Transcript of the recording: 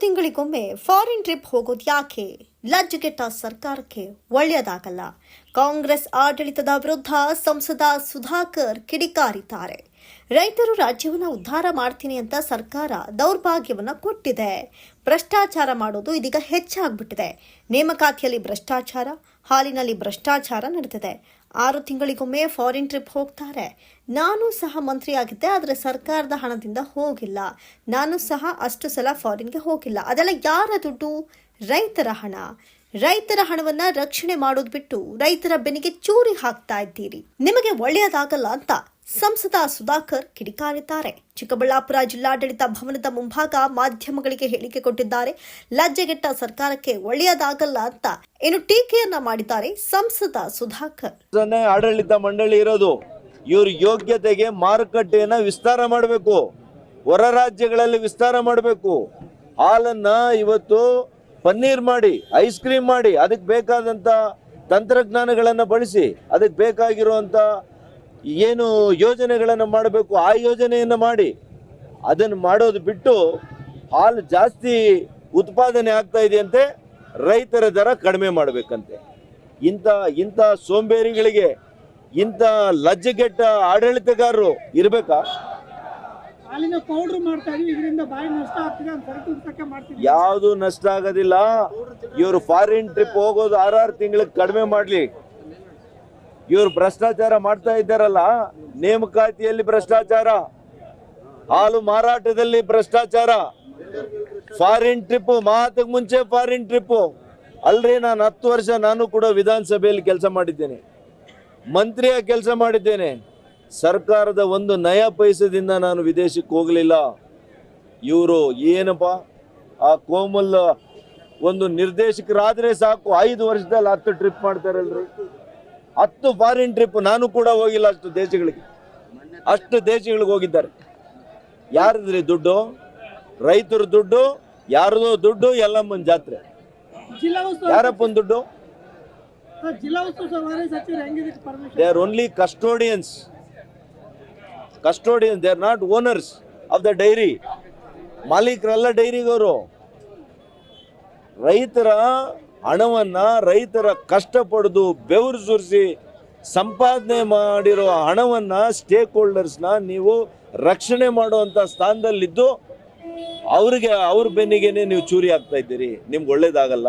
ತಿಂಗಳಿಗೊಮ್ಮೆ foreign trip ಹೋಗೋದು ಯಾಕೆ? ಲಜ್ಜೆಗೆಟ್ಟ ಸರ್ಕಾರಕ್ಕೆ ಒಳ್ಳೆಯದಾಗಲ್ಲ. ಕಾಂಗ್ರೆಸ್ ಆಡಳಿತದ ವಿರುದ್ಧ ಸಂಸದ ಸುಧಾಕರ್ ಕಿಡಿಕಾರಿದ್ದಾರೆ. ರೈತರು ರಾಜ್ಯವನ್ನ ಉದ್ಧಾರ ಮಾಡ್ತೀನಿ ಅಂತ ಸರ್ಕಾರ ದೌರ್ಭಾಗ್ಯವನ್ನ ಕೊಟ್ಟಿದೆ. ಭ್ರಷ್ಟಾಚಾರ ಮಾಡೋದು ಇದೀಗ ಹೆಚ್ಚಾಗ್ಬಿಟ್ಟಿದೆ. ನೇಮಕಾತಿಯಲ್ಲಿ ಭ್ರಷ್ಟಾಚಾರ, ಹಾಲಿನಲ್ಲಿ ಭ್ರಷ್ಟಾಚಾರ ನಡೆದಿದೆ ಆರು ತಿಂಗಳಿಗೊಮ್ಮೆ ಫಾರಿನ್ ಟ್ರಿಪ್ ಹೋಗ್ತಾರೆ. ನಾನು ಸಹ ಮಂತ್ರಿಯಾಗಿದ್ದೆ, ಆದರೆ ಸರ್ಕಾರದ ಹಣದಿಂದ ಹೋಗಿಲ್ಲ. ನಾನು ಸಹ ಅಷ್ಟು ಸಲ ಫಾರಿನ್ಗೆ ಹೋಗಿಲ್ಲ. ಅದೆಲ್ಲ ಯಾರ ದುಡ್ಡು? ರೈತರ ಹಣ. ರೈತರ ಹಣವನ್ನ ರಕ್ಷಣೆ ಮಾಡೋದು ಬಿಟ್ಟು ರೈತರ ಬೆನ್ನಿಗೆ ಚೂರಿ ಹಾಕ್ತಾ ಇದ್ದೀರಿ. ನಿಮಗೆ ಒಳ್ಳೆಯದಾಗಲ್ಲ ಅಂತ ಸಂಸದ ಸುಧಾಕರ್ ಕಿಡಿಕಾರಿದ್ದಾರೆ. ಚಿಕ್ಕಬಳ್ಳಾಪುರ ಜಿಲ್ಲಾಡಳಿತ ಭವನದ ಮುಂಭಾಗ ಮಾಧ್ಯಮಗಳಿಗೆ ಹೇಳಿಕೆ ಕೊಟ್ಟಿದ್ದಾರೆ. ಲಜ್ಜೆಗೆಟ್ಟ ಸರ್ಕಾರಕ್ಕೆ ಒಳ್ಳೆಯದಾಗಲ್ಲ ಅಂತ ಇನ್ನು ಟೀಕೆಯನ್ನ ಮಾಡಿದ್ದಾರೆ ಸಂಸದ ಸುಧಾಕರ್. ಆಡಳಿತ ಮಂಡಳಿ ಇರೋದು. ಇವ್ರ ಯೋಗ್ಯತೆಗೆ ಮಾರುಕಟ್ಟೆಯನ್ನ ವಿಸ್ತಾರ ಮಾಡಬೇಕು. ಹೊರ ರಾಜ್ಯಗಳಲ್ಲಿ ವಿಸ್ತಾರ ಮಾಡಬೇಕು. ಹಾಲನ್ನ ಇವತ್ತು ಪನ್ನೀರ್ ಮಾಡಿ, ಐಸ್ ಕ್ರೀಮ್ ಮಾಡಿ, ಅದಕ್ಕೆ ಬೇಕಾದಂತ ತಂತ್ರಜ್ಞಾನಗಳನ್ನು ಬಳಸಿ, ಅದಕ್ಕೆ ಬೇಕಾಗಿರುವಂತ ಏನು ಯೋಜನೆಗಳನ್ನು ಮಾಡಬೇಕು ಆ ಯೋಜನೆಯನ್ನು ಮಾಡಿ ಅದನ್ನು ಮಾಡೋದು ಬಿಟ್ಟು ಹಾಲು ಜಾಸ್ತಿ ಉತ್ಪಾದನೆ ಆಗ್ತಾ ಇದೆಯಂತೆ ರೈತರ ದರ ಕಡಿಮೆ ಮಾಡಬೇಕಂತೆ. ಇಂಥ ಇಂಥ ಸೋಂಬೇರಿಗಳಿಗೆ ಇಂಥ ಲಜ್ಜೆಗೆಟ್ಟ ಆಡಳಿತಗಾರರು ಇರಬೇಕಾ? ಯಾವುದು ನಷ್ಟ ಆಗೋದಿಲ್ಲ. ಇವರು ಫಾರಿನ್ ಟ್ರಿಪ್ ಹೋಗೋದು ಆರಾರು ತಿಂಗಳಿಗೆ ಕಡಿಮೆ ಮಾಡಲಿ. ಇವರು ಭ್ರಷ್ಟಾಚಾರ ಮಾಡ್ತಾ ಇದ್ದಾರಲ್ಲ, ನೇಮಕಾತಿಯಲ್ಲಿ ಭ್ರಷ್ಟಾಚಾರ, ಹಾಲು ಮಾರಾಟದಲ್ಲಿ ಭ್ರಷ್ಟಾಚಾರ. ಫಾರಿನ್ ಟ್ರಿಪ್ ಮಾತಕ್ಕೆ ಮುಂಚೆ ಫಾರಿನ್ ಟ್ರಿಪ್ ಅಲ್ರಿ, ನಾನು ಹತ್ತು ವರ್ಷ ನಾನು ಕೂಡ ವಿಧಾನಸಭೆಯಲ್ಲಿ ಕೆಲಸ ಮಾಡಿದ್ದೇನೆ. ಮಂತ್ರಿಯ ಕೆಲಸ ಮಾಡಿದ್ದೇನೆ. ಸರ್ಕಾರದ ಒಂದು ನಯ ಪೈಸದಿಂದ ನಾನು ವಿದೇಶಕ್ಕೆ ಹೋಗಲಿಲ್ಲ. ಇವರು ಏನಪ್ಪ, ಆ ಕೋಮಲ್ ಒಂದು ನಿರ್ದೇಶಕರಾದ್ರೆ ಸಾಕು, ಐದು ವರ್ಷದಲ್ಲಿ ಹತ್ತು ಟ್ರಿಪ್ ಮಾಡ್ತಾರಲ್ರಿ. ಹತ್ತು ಫಾರಿನ್ ಟ್ರಿಪ್ ನಾನು ಕೂಡ ಹೋಗಿಲ್ಲ ಅಷ್ಟು ದೇಶಗಳಿಗೆ. ಅಷ್ಟು ದೇಶಗಳಿಗೆ ಹೋಗಿದ್ದಾರೆ. ಯಾರದ್ರಿ ದುಡ್ಡು? ರೈತರ ದುಡ್ಡು ಯಾರದೋ ದುಡ್ಡು ಎಲ್ಲಮ್ಮನ ಜಾತ್ರೆ. ಯಾರಪ್ಪನ್ ದುಡ್ಡು? They are only custodians custodians they are not owners of the dairy ಮಾಲೀಕರೆಲ್ಲ ಡೈರಿಗವರು. ರೈತರ ಹಣವನ್ನ ರೈತರ ಕಷ್ಟಪಡ್ದು ಬೆವರು ಸುರಿಸಿ ಸಂಪಾದನೆ ಮಾಡಿರೋ ಹಣವನ್ನು ಸ್ಟೇಕ್ ಹೋಲ್ಡರ್ಸ್ನ ನೀವು ರಕ್ಷಣೆ ಮಾಡುವಂಥ ಸ್ಥಾನದಲ್ಲಿದ್ದು, ಅವ್ರಿಗೆ ಅವ್ರ ಬೆನ್ನಿಗೆನೆ ನೀವು ಚೂರಿ ಆಗ್ತಾ ಇದ್ದೀರಿ. ನಿಮ್ಗೆ ಒಳ್ಳೇದಾಗಲ್ಲ.